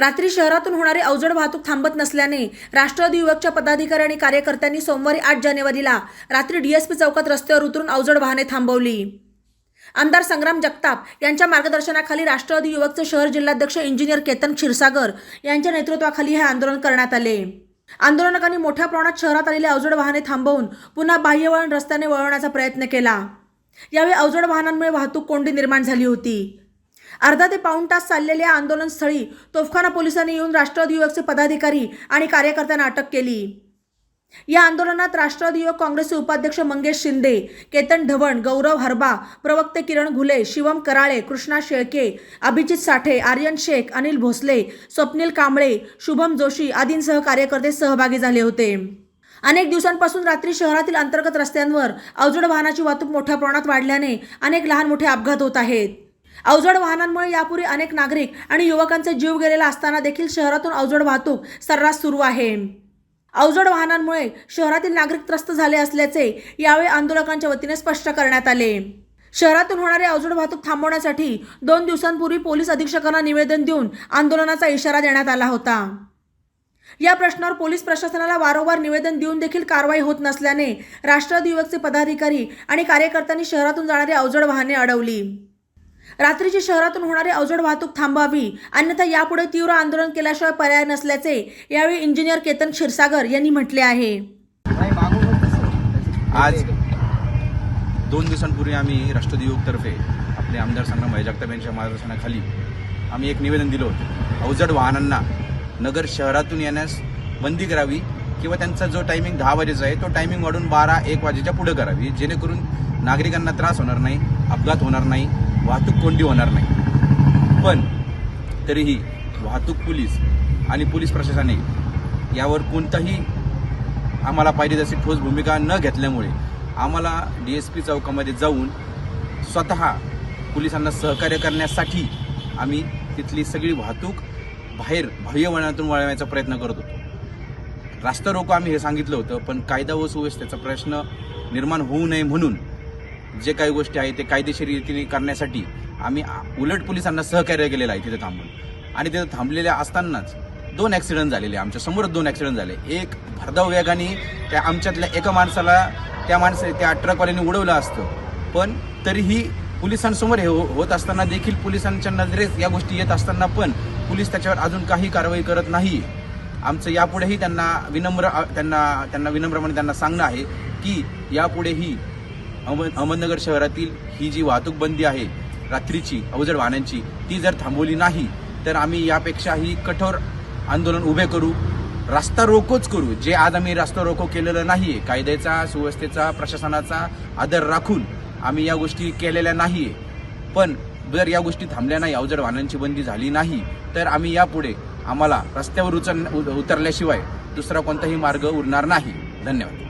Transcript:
रात्री शहरातून होणारी अवजड वाहतूक थांबत नसल्याने राष्ट्रवादी युवकच्या पदाधिकारी आणि कार्यकर्त्यांनी सोमवारी आठ जानेवारीला रात्री डीएसपी चौकात रस्त्यावर उतरून अवजड वाहने थांबवली. आमदार संग्राम जगताप यांच्या मार्गदर्शनाखाली राष्ट्रवादी युवकचे शहर जिल्हाध्यक्ष इंजिनियर केतन क्षीरसागर यांच्या नेतृत्वाखाली हे आंदोलन करण्यात आले. आंदोलकांनी मोठ्या प्रमाणात शहरात आलेली अवजड वाहने थांबवून पुन्हा बाह्यवळण रस्त्याने वळवण्याचा प्रयत्न केला. यावेळी अवजड वाहनांमुळे वाहतूक कोंडी निर्माण झाली होती. अर्धा ते पाऊण तास चाललेल्या आंदोलनस्थळी तोफखाना पोलिसांनी येऊन राष्ट्रवादी युवकचे पदाधिकारी आणि कार्यकर्त्यांना अटक केली. या आंदोलनात राष्ट्रवादी युवक काँग्रेसचे उपाध्यक्ष मंगेश शिंदे केतन ढवण गौरव हरबा प्रवक्ते किरण घुले शिवम कराळे कृष्णा शेळके अभिजित साठे आर्यन शेख अनिल भोसले स्वप्नील कांबळे शुभम जोशी आदींसह कार्यकर्ते सहभागी झाले होते. अनेक दिवसांपासून रात्री शहरातील अंतर्गत रस्त्यांवर अवजड वाहनाची वाहतूक मोठ्या प्रमाणात वाढल्याने अनेक लहान मोठे अपघात होत आहेत. अवजड वाहनांमुळे यापूर्वी अनेक नागरिक आणि युवकांचा जीव गेलेला असताना देखील शहरातून अवजड वाहतूक सर्रास सुरू आहे. अवजड वाहनांमुळे शहरातील नागरिक त्रस्त झाले असल्याचे यावेळी आंदोलकांच्या वतीने स्पष्ट करण्यात आले. शहरातून होणारी अवजड वाहतूक थांबवण्यासाठी दोन दिवसांपूर्वी पोलीस अधीक्षकांना निवेदन देऊन आंदोलनाचा इशारा देण्यात आला होता. या प्रश्नावर पोलीस प्रशासनाला वारंवार निवेदन देऊन देखील कारवाई होत नसल्याने राष्ट्रवादी युवकचे पदाधिकारी आणि कार्यकर्त्यांनी शहरातून जाणारी अवजड वाहने अडवली. रात्रीची शहरातून होणारी अवजड वाहतूक थांबावी अन्यथा यापुढे तीव्र आंदोलन केल्याशिवाय पर्याय नसल्याचे यावेळी इंजिनियर केतन क्षीरसागर यांनी म्हटले आहे. आज दोन दिवसांपूर्वी आम्ही राष्ट्रदियोगतर्फे आपले आमदार संग्राम भाई यांच्या मार्गदर्शनाखाली आम्ही एक निवेदन दिलं होतं. अवजड वाहनांना नगर शहरातून येण्यास बंदी करावी किंवा त्यांचा जो टायमिंग दहा वाजेचा आहे तो टायमिंग वाढून बारा एक वाजेच्या पुढे करावी जेणेकरून नागरिकांना त्रास होणार नाही अपघात होणार नाही. वाहतूक कोंडी होणार नाही. पण तरीही वाहतूक पोलीस आणि पोलीस प्रशासनाने यावर कोणताही आम्हाला पाहिजे तशी ठोस भूमिका न घेतल्यामुळे आम्हाला डी एस पी चौकामध्ये जाऊन स्वतः पोलिसांना सहकार्य करण्यासाठी आम्ही तिथली सगळी वाहतूक बाहेर बाह्य वळणातून प्रयत्न करत होतो. रास्ता रोको आम्ही हे सांगितलं होतं पण कायदा व सुव्यवस्थेचा प्रश्न निर्माण होऊ नये म्हणून जे काही गोष्टी आहेत ते कायदेशीर रीतीने करण्यासाठी आम्ही उलट पोलिसांना सहकार्य केलेलं आहे तिथे थांबून. आणि तिथे थांबलेल्या असतानाच दोन ॲक्सिडेंट झालेले. आमच्या समोरच दोन ॲक्सिडेंट झाले. एक भरधाव वेगाने त्या आमच्यातल्या एका माणसाला त्या माणसा त्या ट्रकवाल्याने उडवलं असतं. पण तरीही पोलिसांसमोर हे हो- होत असताना देखील पोलिसांच्या नजरेस या गोष्टी येत असताना पण पोलीस त्याच्यावर अजून काही कारवाई करत नाही. आमचं यापुढेही त्यांना विनम्र त्यांना त्यांना विनम्रपणे त्यांना सांगणं आहे की यापुढेही अहमदनगर शहरातील ही जी वाहतूक बंदी आहे रात्रीची अवजड वाहनांची ती जर थांबवली नाही तर आम्ही यापेक्षाही कठोर आंदोलन उभे करू रास्ता रोकोच करू. जे आज आम्ही रास्ता रोको केलेलं आहे कायद्याचा सुव्यवस्थेचा प्रशासनाचा आदर राखून आम्ही या गोष्टी केलेल्या नाही आहे पण जर या गोष्टी थांबल्या नाही अवजड वाहनांची बंदी झाली नाही तर आम्ही यापुढे आम्हाला रस्त्यावर उचल उतरल्याशिवाय दुसरा कोणताही मार्ग उरणार नाही. धन्यवाद.